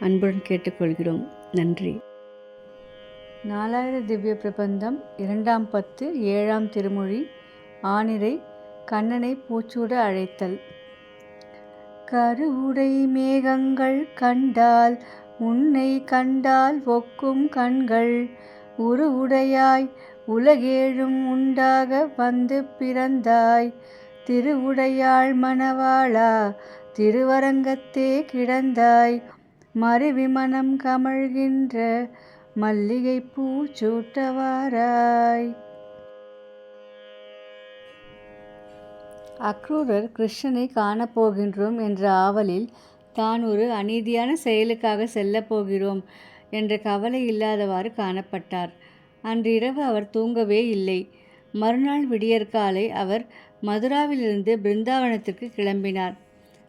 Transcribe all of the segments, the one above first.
அன்புடன் கேட்டுக்கொள்கிறோம். நன்றி. நாலாயிர திவ்ய பிரபந்தம் இரண்டாம் பத்து ஏழாம் திருமொழி ஆனிரை கண்ணனை பூச்சூட அழைத்தல். கருவுடை மேகங்கள் கண்டால் உன்னை கண்டால் ஒக்கும் கண்கள். உருவுடையாய் உலகேழும் உண்டாக வந்து பிறந்தாய். திருவுடையாள் மணவாளா திருவரங்கத்தே கிடந்தாய். மறுவிமனம் கமழ்கின்ற மல்லிகை பூ சூட்டவாராய். அக்ரூரர் கிருஷ்ணனை காணப்போகின்றோம் என்ற ஆவலில் தான் ஒரு அநீதியான செயலுக்காக செல்லப்போகிறோம் என்ற கவலை இல்லாதவாறு காணப்பட்டார். அன்றிரவு அவர் தூங்கவே இல்லை. மறுநாள் விடியற்காலை அவர் மதுராவிலிருந்து பிருந்தாவனத்திற்கு கிளம்பினார்.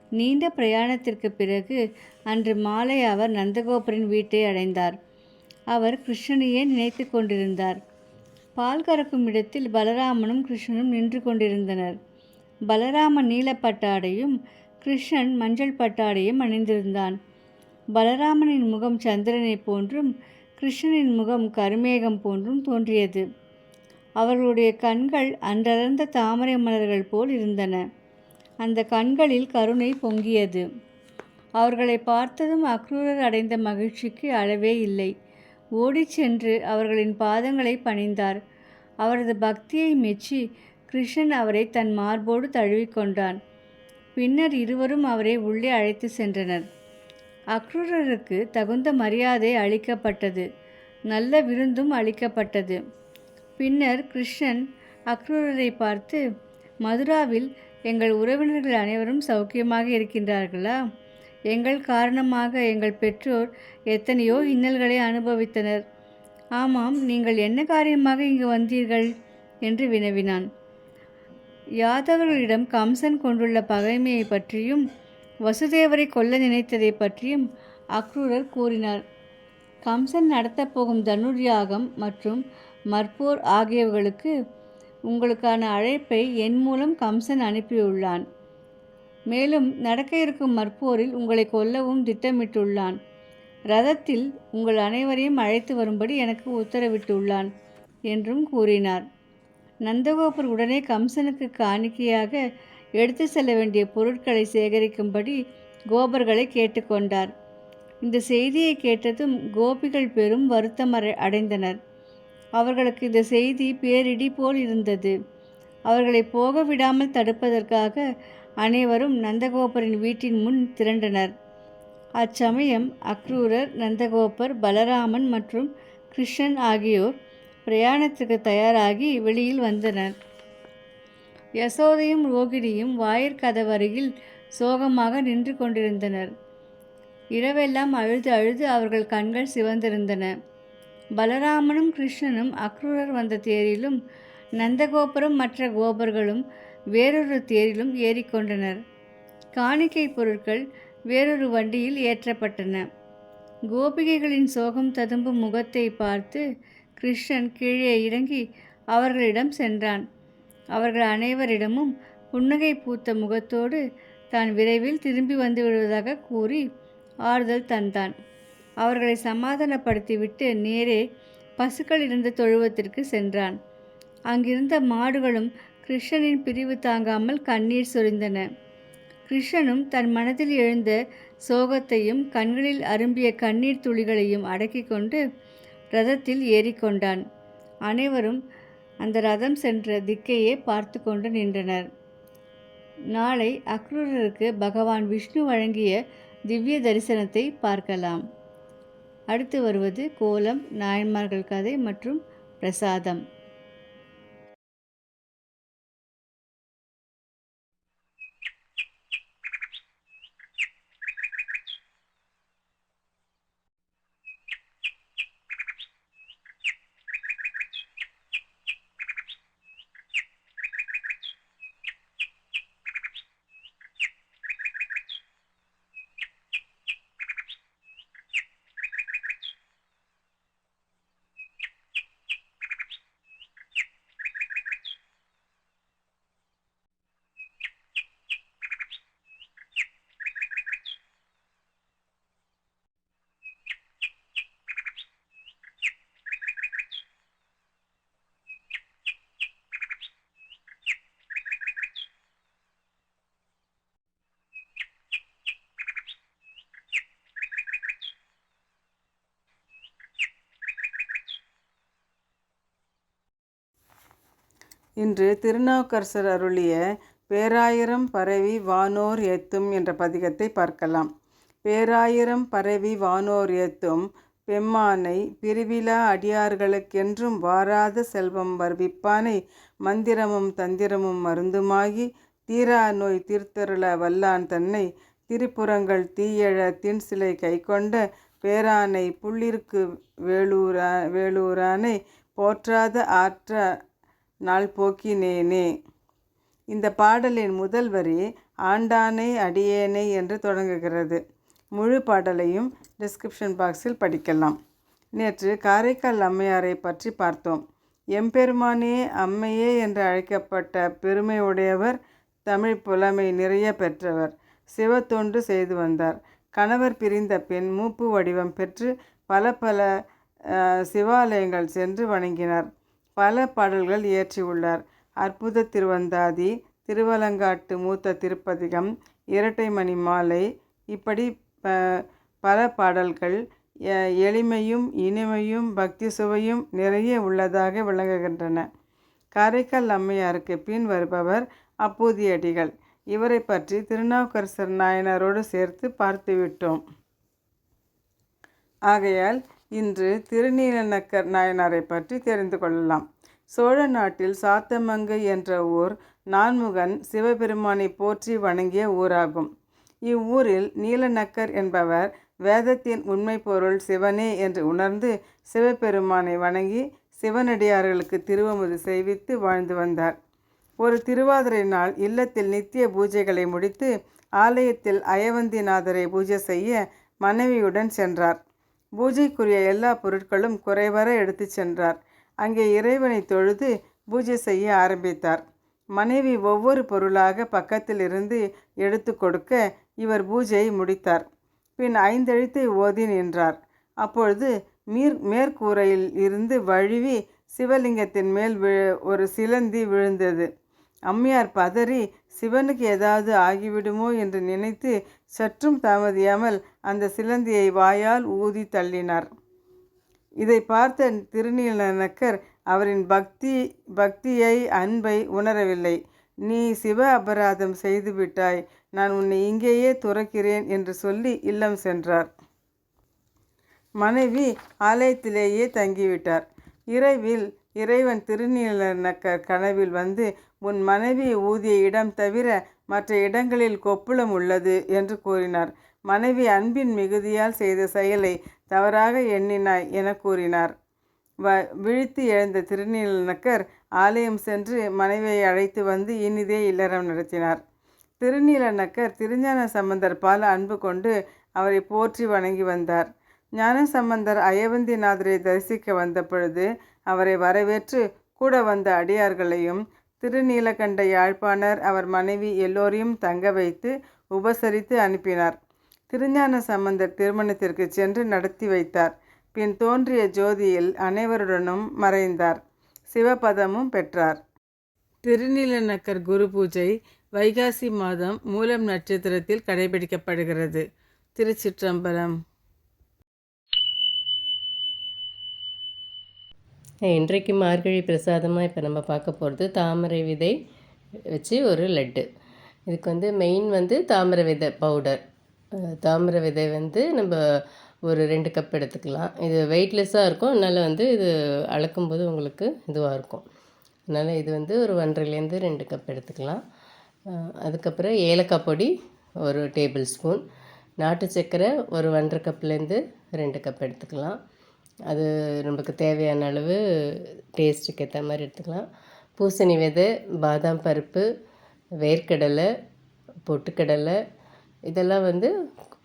நீண்ட பிரயாணத்திற்கு பிறகு அன்று மாலை அவர் நந்தகோபரின் வீட்டை அடைந்தார். அவர் கிருஷ்ணனையே நினைத்து கொண்டிருந்தார். பால் கறக்கும் இடத்தில் பலராமனும் கிருஷ்ணனும் நின்று கொண்டிருந்தனர். பலராமன் நீலப்பட்டாடையும் கிருஷ்ணன் மஞ்சள் பட்டாடையும் அணிந்திருந்தான். பலராமனின் முகம் சந்திரனைப் போன்றும் கிருஷ்ணனின் முகம் கருமேகம் போன்றும் தோன்றியது. அவர்களுடைய கண்கள் அன்றலர்ந்த தாமரை மலர்கள் போல் இருந்தன. அந்த கண்களில் கருணை பொங்கியது. அவர்களை பார்த்ததும் அக்ரூரர் அடைந்த மகிழ்ச்சிக்கு அளவே இல்லை. ஓடிச் சென்று அவர்களின் பாதங்களை பணிந்தார். அவரது பக்தியை மெச்சி கிருஷ்ணன் அவரை தன் மார்போடு தழுவிக்கொண்டான் பின்னர் இருவரும் அவரை உள்ளே அழைத்து சென்றனர். அக்ரூரருக்கு தகுந்த மரியாதை அளிக்கப்பட்டது. நல்ல விருந்தும் அளிக்கப்பட்டது. பின்னர் கிருஷ்ணன் அக்ரூரரை பார்த்து மதுராவில் எங்கள் உறவினர்கள் அனைவரும் சௌக்கியமாக இருக்கின்றார்களா? எங்கள் காரணமாக எங்கள் பெற்றோர் எத்தனையோ இன்னல்களை அனுபவித்தனர். ஆமாம் நீங்கள் என்ன காரியமாக இங்கு வந்தீர்கள்? என்று வினவினான். யாதவர்களிடம் கம்சன் கொண்டுள்ள பகைமையை பற்றியும் வசுதேவரை கொல்ல நினைத்ததை பற்றியும் அக்ரூரர் கூறினார். கம்சன் நடத்தப்போகும் தனுர்யாகம் மற்றும் மற்போர் ஆகியவர்களுக்கு உங்களுக்கான அழைப்பை என் மூலம் கம்சன் அனுப்பியுள்ளான். மேலும் நடக்க இருக்கும் மற்போரில் உங்களை கொல்லவும் திட்டமிட்டுள்ளான். ரதத்தில் உங்கள் அனைவரையும் அழைத்து வரும்படி எனக்கு உத்தரவிட்டுள்ளான் என்றும் கூறினார். நந்தகோபர் உடனே கம்சனுக்கு காணிக்கையாக எடுத்து செல்ல வேண்டிய பொருட்களை சேகரிக்கும்படி கோபர்களை கேட்டுக்கொண்டார். இந்த செய்தியை கேட்டதும் கோபிகள் பெரும் வருத்தம் அடைந்தனர். அவர்களுக்கு இந்த செய்தி பேரிடி போல் இருந்தது. அவர்களை போக விடாமல் தடுப்பதற்காக அனைவரும் நந்தகோபரின் வீட்டின் முன் திரண்டனர். அச்சமயம் அக்ரூரர் நந்தகோபர் பலராமன் மற்றும் கிருஷ்ணன் ஆகியோர் பிரயாணத்துக்கு தயாராகி வெளியில் வந்தனர். யசோதையும் ரோகிணியும் வாயிற்கதவருகில் சோகமாக நின்று கொண்டிருந்தனர். இரவெல்லாம் அழுது அழுது அவர்கள் கண்கள் சிவந்திருந்தன. பலராமனும் கிருஷ்ணனும் அக்ரூரர் வந்த தேரிலும் நந்தகோபுரம் மற்ற கோபர்களும் வேறொரு தேரிலும் ஏறிக்கொண்டனர். காணிக்கை பொருட்கள் வேறொரு வண்டியில் ஏற்றப்பட்டன. கோபிகைகளின் சோகம் ததும்பும் முகத்தை பார்த்து கிருஷ்ணன் கீழே இறங்கி அவர்களிடம் சென்றான். அவர்கள் அனைவரிடமும் புன்னகை பூத்த முகத்தோடு தான் விரைவில் திரும்பி வந்து விடுவதாக கூறி ஆறுதல் தந்தான். அவர்களை சமாதானப்படுத்திவிட்டு நேரே பசுக்கள் இருந்த தொழுவத்திற்கு சென்றான். அங்கிருந்த மாடுகளும் கிருஷ்ணனின் பிரிவு தாங்காமல் கண்ணீர் சொரிந்தன. கிருஷ்ணனும் தன் மனதில் எழுந்த சோகத்தையும் கண்களில் அரும்பிய கண்ணீர் துளிகளையும் அடக்கி கொண்டு ரதத்தில் ஏறிக்கொண்டான் அனைவரும் அந்த ரதம் சென்ற திக்கையே பார்த்து கொண்டு நின்றனர். நாளை அக்ரூரருக்கு பகவான் விஷ்ணு வழங்கிய திவ்ய தரிசனத்தை பார்க்கலாம். அடுத்து வருவது கோலம் நாயன்மார்கள் கதை மற்றும் பிரசாதம். இன்று திருநாவுக்கரசர் அருளிய பேராயிரம் பரவி வானோர் ஏத்தும் என்ற பதிகத்தை பார்க்கலாம். பேராயிரம் பரவி வானோர் ஏத்தும் பெம்மானை பிரிவிழா அடியார்களுக்கென்றும் வாராத செல்வம் வருவிப்பானை மந்திரமும் தந்திரமும் மருந்துமாகி தீரா நோய் தீர்த்தருள வல்லான் தன்னை திரிபுரங்கள் தீயழ தின்சிலை கைக்கொண்ட பேரானை புள்ளிருக்கு வேலூரா வேலூரானை போற்றாத ஆற்ற நாள் போக்கினேனே. இந்த பாடலின் முதல் வரி ஆண்டானே அடியேனே என்று தொடங்குகிறது. முழு பாடலையும் டிஸ்கிரிப்ஷன் பாக்ஸில் படிக்கலாம். நேற்று காரைக்கால் அம்மையாரை பற்றி பார்த்தோம். எம்பெருமானே அம்மையே என்று அழைக்கப்பட்ட பெருமையுடையவர் தமிழ் புலமை நிறைய பெற்றவர் சிவத்தொண்டு செய்து வந்தார். கணவர் பிரிந்த பின் மூப்பு வடிவம் பெற்று பல பல சிவாலயங்கள் சென்று வணங்கினார். பல பாடல்கள் இயற்றியுள்ளார் அற்புத திருவந்தாதி திருவலங்காட்டு மூத்த திருப்பதிகம் இரட்டை மணி மாலை இப்படி பல பாடல்கள் எளிமையும் இனிமையும் பக்தி சுவையும் நிறைய உள்ளதாக விளங்குகின்றன. காரைக்கால் அம்மையாருக்கு பின் வருபவர் அப்பூதியடிகள். இவரை பற்றி திருநாவுக்கரசர் நாயனாரோடு சேர்த்து பார்த்துவிட்டோம். ஆகையால் இன்று திருநீலநக்கர் நாயனாரை பற்றி தெரிந்து கொள்ளலாம். சோழ நாட்டில் சாத்தமங்கை என்ற ஊர் நான்முகன் சிவபெருமானை போற்றி வணங்கிய ஊராகும். இவ்வூரில் நீலநக்கர் என்பவர் வேதத்தின் உண்மை பொருள் சிவனே என்று உணர்ந்து சிவபெருமானை வணங்கி சிவனடியார்களுக்கு திருவமுது செய்வித்து வாழ்ந்து வந்தார். ஒரு திருவாதிரை நாள் இல்லத்தில் நித்திய பூஜைகளை முடித்து ஆலயத்தில் அயவந்திநாதரை பூஜை செய்ய மனைவியுடன் சென்றார். பூஜைக்குரிய எல்லா பொருட்களும் குறைவர எடுத்து சென்றார். அங்கே இறைவனை தொழுது பூஜை செய்ய ஆரம்பித்தார். மனைவி ஒவ்வொரு பொருளாக பக்கத்தில் இருந்து எடுத்து கொடுக்க இவர் பூஜையை முடித்தார். பின் ஐந்தெழுத்தை ஓதி நின்றார் அப்பொழுது மீர் மேற்கூரையில் இருந்து வழுவி சிவலிங்கத்தின் மேல் விழு ஒரு சிலந்தி விழுந்தது. அம்மையார் பதறி சிவனுக்கு ஏதாவது ஆகிவிடுமோ? என்று நினைத்து சற்றும் தாமதியாமல் அந்த சிலந்தியை வாயால் ஊதி தள்ளினார். இதை பார்த்த திருநீலநக்கர் அவரின் பக்தி பக்தியை அன்பை உணரவில்லை. நீ சிவ அபராதம் செய்துவிட்டாய் நான் உன்னை இங்கேயே துறக்கிறேன் என்று சொல்லி இல்லம் சென்றார். மனைவி ஆலயத்திலேயே தங்கிவிட்டார். இரவில் இறைவன் திருநீலநக்கர் கனவில் வந்து உன் மனைவி ஊதிய இடம் தவிர மற்ற இடங்களில் கொப்புளம் உள்ளது என்று கூறினார். மனைவி அன்பின் மிகுதியால் செய்த செயலை தவறாக எண்ணினாய் என கூறினார். வ விழித்து எழுந்த திருநீலக்கர் ஆலயம் சென்று மனைவியை அழைத்து வந்து இனிதே இல்லறம் நடத்தினார். திருநீலநக்கர் திருஞான சம்பந்தர் பால் அன்பு கொண்டு அவரை போற்றி வணங்கி வந்தார். ஞான சம்பந்தர் அயவந்திநாதரை தரிசிக்க வந்த பொழுது அவரை வரவேற்று கூட வந்த அடியார்களையும் திருநீலகண்ட யாழ்ப்பாணர் அவர் மனைவி எல்லோரையும் தங்க வைத்து உபசரித்து அனுப்பினார். திருஞான சம்பந்தர் திருமணத்திற்கு சென்று நடத்தி வைத்தார். பின் தோன்றிய ஜோதியில் அனைவருடனும் மறைந்தார். சிவபதமும் பெற்றார். திருநீலநக்கர் குரு பூஜை வைகாசி மாதம் மூலம் நட்சத்திரத்தில் கடைபிடிக்கப்படுகிறது. திருச்சிற்றம்பலம். இன்றைக்கு மார்கழி பிரசாதமாக இப்போ நம்ம பார்க்க போகிறது தாமரை விதை வச்சு ஒரு லட்டு. இதுக்கு வந்து மெயின் வந்து தாமரை விதை பவுடர் தாமரை விதை வந்து நம்ம ஒரு ரெண்டு கப் எடுத்துக்கலாம். இது வெயிட்லெஸ்ஸாக இருக்கும். அதனால் வந்து இது அளக்கும்போது உங்களுக்கு இதுவாக இருக்கும். அதனால் இது வந்து ஒரு ஒன்றரைலேருந்து ரெண்டு கப் எடுத்துக்கலாம். அதுக்கப்புறம் ஏலக்காய் பொடி ஒரு டேபிள் ஸ்பூன் நாட்டு சர்க்கரை ஒரு ஒன்றரை கப்லேருந்து ரெண்டு கப் எடுத்துக்கலாம். அது நமக்கு தேவையான அளவு டேஸ்ட்டுக்கு ஏற்ற மாதிரி எடுத்துக்கலாம். பூசணி விதை பாதாம் பருப்பு வேர்க்கடலை பொட்டுக்கடலை இதெல்லாம் வந்து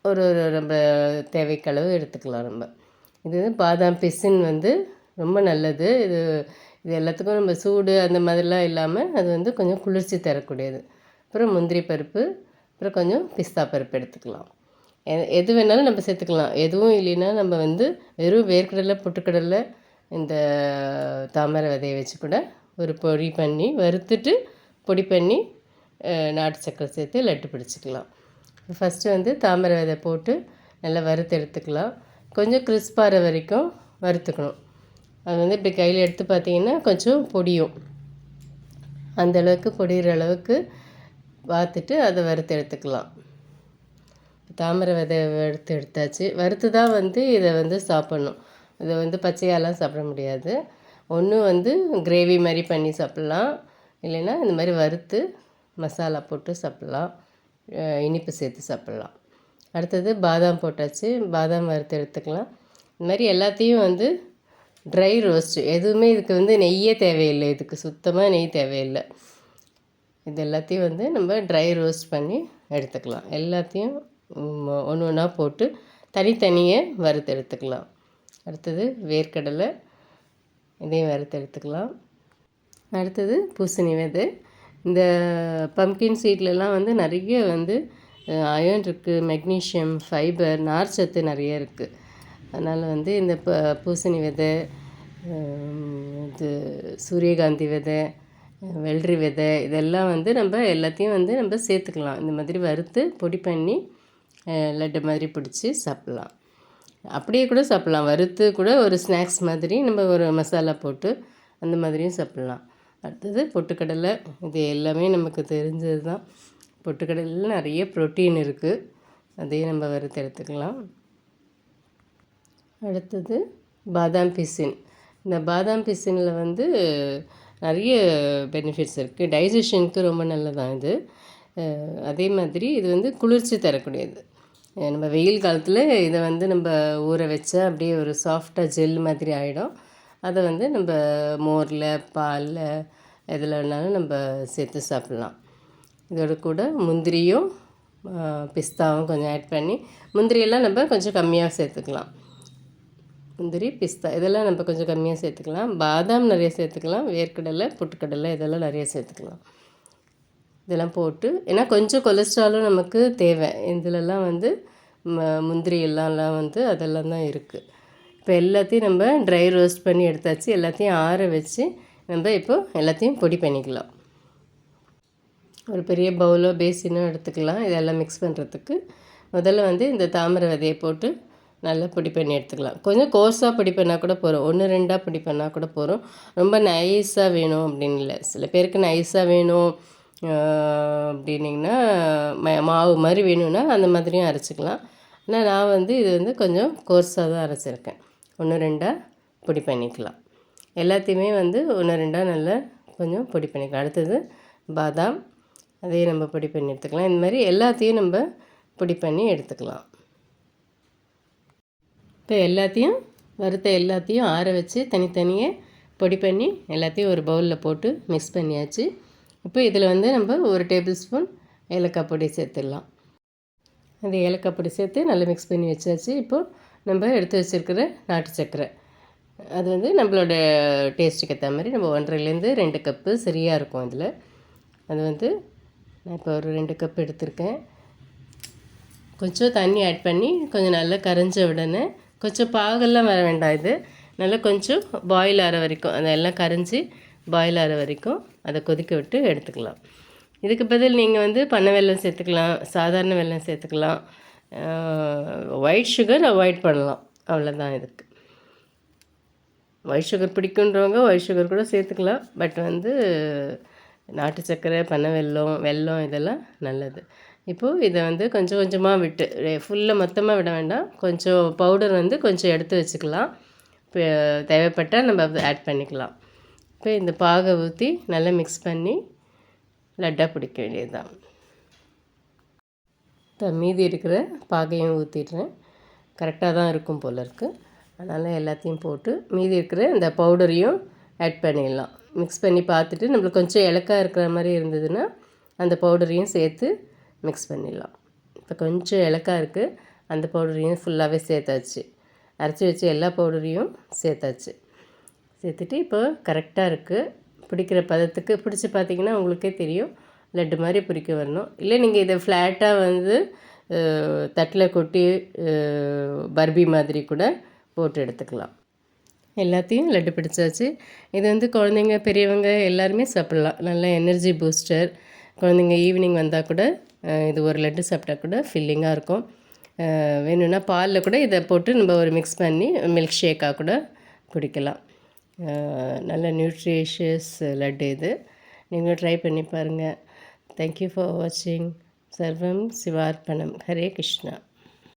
ஒரு ஒரு நம்ம தேவைக்களவு எடுத்துக்கலாம் நம்ம. இது வந்து பாதாம் பிசின் வந்து ரொம்ப நல்லது. இது இது எல்லாத்துக்கும் நம்ம சூடு அந்த மாதிரிலாம் இல்லாமல் அது வந்து கொஞ்சம் குளிர்ச்சி தரக்கூடியது. அப்புறம் முந்திரி பருப்பு அப்புறம் கொஞ்சம் பிஸ்தா பருப்பு எடுத்துக்கலாம். எது வேணாலும் நம்ம சேர்த்துக்கலாம். எதுவும் இல்லைன்னா நம்ம வந்து வெறும் வேர்க்கடலை பொட்டுக்கடலை இந்த தாமரை விதையை வச்சு கூட ஒரு பொடி பண்ணி வறுத்துட்டு பொடி பண்ணி நாட்டு சக்கரை சேர்த்து லட்டு பிடிச்சிக்கலாம். ஃபஸ்ட்டு வந்து தாமரை விதை போட்டு நல்லா வறுத்து எடுத்துக்கலாம். கொஞ்சம் கிறிஸ்பாகிற வரைக்கும் வறுத்துக்கணும். அது வந்து இப்படி கையில் எடுத்து பார்த்தீங்கன்னா கொஞ்சம் பொடியும். அந்த அளவுக்கு பொடிகிற அளவுக்கு பார்த்துட்டு அதை வறுத்து எடுத்துக்கலாம். தாமரை விதை வறுத்து எடுத்தாச்சு. வறுத்து தான் வந்து இதை வந்து சாப்பிட்ணும். இதை வந்து பச்சையாலாம் சாப்பிட முடியாது. ஒன்று வந்து கிரேவி மாதிரி பண்ணி சாப்பிட்லாம். இல்லைன்னா இந்த மாதிரி வறுத்து மசாலா போட்டு சாப்பிட்லாம். இனிப்பு சேர்த்து சாப்பிட்லாம். அடுத்தது பாதாம் போட்டாச்சு. பாதாம் வறுத்து எடுத்துக்கலாம். இந்த மாதிரி எல்லாத்தையும் வந்து ட்ரை ரோஸ்ட்டு எதுவுமே இதுக்கு வந்து நெய்யே தேவையில்லை. இதுக்கு சுத்தமாக நெய் தேவையில்லை. இது எல்லாத்தையும் வந்து நம்ம ட்ரை ரோஸ்ட் பண்ணி எடுத்துக்கலாம். எல்லாத்தையும் ஒன்று ஒன்றா போட்டு தனித்தனியே வறுத்து எடுத்துக்கலாம் அடுத்தது வேர்க்கடலை இதையும் வறுத்து எடுத்துக்கலாம் அடுத்தது பூசணி விதை. இந்த பம்கின் சீட்லலாம் வந்து நிறைய வந்து அயன் இருக்குது மெக்னீஷியம் ஃபைபர் நார்ச்சத்து நிறைய இருக்குது அதனால் வந்து இந்த ப பூசணி விதை இது சூரியகாந்தி விதை வெள்ளரி விதை இதெல்லாம் வந்து நம்ம எல்லாத்தையும் வந்து நம்ம சேர்த்துக்கலாம். இந்த மாதிரி வறுத்து பொடி பண்ணி லட்டு மாதிரி பிடிச்சி சாப்பிட்லாம். அப்படியே கூட சாப்பிட்லாம். வறுத்து கூட ஒரு ஸ்நாக்ஸ் மாதிரி நம்ம ஒரு மசாலா போட்டு அந்த மாதிரியும் சாப்பிட்லாம். அடுத்தது பொட்டுக்கடலை. இது எல்லாமே நமக்கு தெரிஞ்சது தான். பொட்டுக்கடலில் நிறைய ப்ரோட்டீன் இருக்குது அதையும் நம்ம வறுத்து எடுத்துக்கலாம். அடுத்தது பாதாம் பிசின். இந்த பாதாம் பிசினில் வந்து நிறைய பெனிஃபிட்ஸ் இருக்குது டைஜஷனுக்கு ரொம்ப நல்லதான் இது. அதே மாதிரி இது வந்து குளிர்ச்சி தரக்கூடியது. நம்ம வெயில் காலத்தில் இதை வந்து நம்ம ஊற வச்சா அப்படியே ஒரு சாஃப்டாக ஜெல் மாதிரி ஆகிடும் அதை வந்து நம்ம மோரில் பாலில் எதில் வேணாலும் நம்ம சேர்த்து சாப்பிட்லாம். இதோட கூட முந்திரியும் பிஸ்தாவும் கொஞ்சம் ஆட் பண்ணி முந்திரியெல்லாம் நம்ம கொஞ்சம் கம்மியாக சேர்த்துக்கலாம். முந்திரி பிஸ்தா இதெல்லாம் நம்ம கொஞ்சம் கம்மியாக சேர்த்துக்கலாம். பாதாம் நிறைய சேர்த்துக்கலாம். வேர்க்கடலை புட்டுக்கடலை இதெல்லாம் நிறைய சேர்த்துக்கலாம். இதெல்லாம் போட்டு ஏன்னா கொஞ்சம் கொலஸ்ட்ராலும் நமக்கு தேவை. இதிலெல்லாம் வந்து ம- முந்திரி எல்லாம்லாம் வந்து அதெல்லாம் தான் இருக்குது இப்போ எல்லாத்தையும் நம்ம ட்ரை ரோஸ்ட் பண்ணி எடுத்தாச்சு. எல்லாத்தையும் ஆற வச்சு நம்ம இப்போ எல்லாத்தையும் பொடி பண்ணிக்கலாம். ஒரு பெரிய பவுலோ பேசினோ எடுத்துக்கலாம். இதெல்லாம் மிக்ஸ் பண்ணுறதுக்கு முதல்ல வந்து இந்த தாமரை விதையை போட்டு நல்லா பொடி பண்ணி எடுத்துக்கலாம். கொஞ்சம் கோர்ஸாக பொடி பண்ணால் கூட போகிறோம் ஒன்று ரெண்டாக பொடி பண்ணால் கூட போகிறோம் ரொம்ப நைஸாக வேணும் அப்படின்னு இல்லை. சில பேருக்கு நைஸாக வேணும். அப்படின்னிங்கன்னா ம- மாவு மாதிரி வேணும்னா அந்த மாதிரியும் அரைச்சிக்கலாம். ஆனால் நான் வந்து இது வந்து கொஞ்சம் கோர்ஸாக தான் அரைச்சிருக்கேன். ஒன்று ரெண்டாக பொடி பண்ணிக்கலாம். எல்லாத்தையுமே வந்து ஒன்று ரெண்டாக நல்லா கொஞ்சம் பொடி பண்ணிக்கலாம். அடுத்தது பாதாம் அதையும் நம்ம பொடி பண்ணி எடுத்துக்கலாம். இந்த மாதிரி எல்லாத்தையும் நம்ம பொடி பண்ணி எடுத்துக்கலாம். இப்போ எல்லாத்தையும் வறுத்த எல்லாத்தையும் ஆற வச்சு தனித்தனியே பொடி பண்ணி எல்லாத்தையும் ஒரு பவுலில் போட்டு மிக்ஸ் பண்ணியாச்சு. இப்போ இதில் வந்து நம்ம ஒரு டேபிள் ஸ்பூன் ஏலக்காய் பொடி சேர்த்துடலாம். அந்த ஏலக்காய் பொடி சேர்த்து நல்லா மிக்ஸ் பண்ணி வச்சாச்சு. இப்போது நம்ம எடுத்து வச்சுருக்கிற நாட்டு சர்க்கரை. அது வந்து நம்மளோட டேஸ்ட்டுக்கு ஏற்ற மாதிரி நம்ம ஒன்றரைலேருந்து ரெண்டு கப்பு சரியாக இருக்கும் அதில் அது வந்து நான் இப்போ ஒரு ரெண்டு கப் எடுத்திருக்கேன். கொஞ்சம் தண்ணி ஆட் பண்ணி கொஞ்சம் நல்லா கரைஞ்ச உடனே கொஞ்சம் பாகெல்லாம் வர வேண்டாம் இது. நல்லா கொஞ்சம் பாயில் ஆகிற வரைக்கும் அதெல்லாம் கரைஞ்சி பாயில் ஆகிற வரைக்கும் அதை கொதிக்க விட்டு எடுத்துக்கலாம். இதுக்கு பதில் நீங்கள் வந்து பண்ணை வெல்லம் சேர்த்துக்கலாம் சாதாரண வெல்லம் சேர்த்துக்கலாம். ஒயிட் சுகர் அவாய்ட் பண்ணலாம். அவ்வளோதான் இதுக்கு. ஒயிட் சுகர் பிடிக்குன்றவங்க ஒயிட் சுகர் கூட சேர்த்துக்கலாம். பட் வந்து நாட்டு சர்க்கரை பண்ணை வெல்லம் வெல்லம் இதெல்லாம் நல்லது. இப்போது இதை வந்து கொஞ்சம் கொஞ்சமாக விட்டு ஃபுல்லாக மொத்தமாக விட வேண்டாம். கொஞ்சம் பவுடர் வந்து கொஞ்சம் எடுத்து வச்சுக்கலாம். தேவைப்பட்டால் நம்ம ஆட் பண்ணிக்கலாம். இப்போ இந்த பாகை ஊற்றி நல்லா மிக்ஸ் பண்ணி லட்டாக பிடிக்க வேண்டியது தான் இப்போ மீதி இருக்கிற பாகையும் ஊற்றிடுறேன் கரெக்டாக தான் இருக்கும் போல் இருக்குது அதனால் எல்லாத்தையும் போட்டு மீதி இருக்கிற இந்த பவுடரையும் ஆட் பண்ணிடலாம். மிக்ஸ் பண்ணி பார்த்துட்டு நம்மளுக்கு கொஞ்சம் இலக்காக இருக்கிற மாதிரி இருந்ததுன்னா அந்த பவுடரையும் சேர்த்து மிக்ஸ் பண்ணிடலாம். இப்போ கொஞ்சம் இலக்காக இருக்குது அந்த பவுடரையும் ஃபுல்லாகவே சேர்த்தாச்சு. அரைச்சி வச்சு எல்லா பவுடரையும் சேர்த்தாச்சு. சேர்த்துட்டு இப்போ கரெக்டாக இருக்குது பிடிக்கிற பதத்துக்கு பிடிச்சி பார்த்தீங்கன்னா உங்களுக்கே தெரியும். லட்டு மாதிரி பிடிக்க வரணும். இல்லை நீங்கள் இதை ஃப்ளாட்டாக வந்து தட்டில் கொட்டி பர்பி மாதிரி கூட போட்டு எடுத்துக்கலாம். எல்லாத்தையும் லட்டு பிடிச்சாச்சு. இது வந்து குழந்தைங்க பெரியவங்க எல்லாருமே சாப்பிட்லாம். நல்ல எனர்ஜி பூஸ்டர் குழந்தைங்க ஈவினிங் வந்தால் கூட இது ஒரு லட்டு சாப்பிட்டா கூட ஃபில்லிங்காக இருக்கும். வேணும்னா பாலில் கூட இதை போட்டு நம்ம ஒரு மிக்ஸ் பண்ணி மில்க் ஷேக்காக கூட குடிக்கலாம் நல்ல நியூட்ரிஷியஸ் லட்டு இது. நீங்களும் ட்ரை பண்ணி பாருங்கள் தேங்க்யூ ஃபார் வாட்சிங் சர்வம் சிவார்ப்பணம். ஹரே கிருஷ்ணா.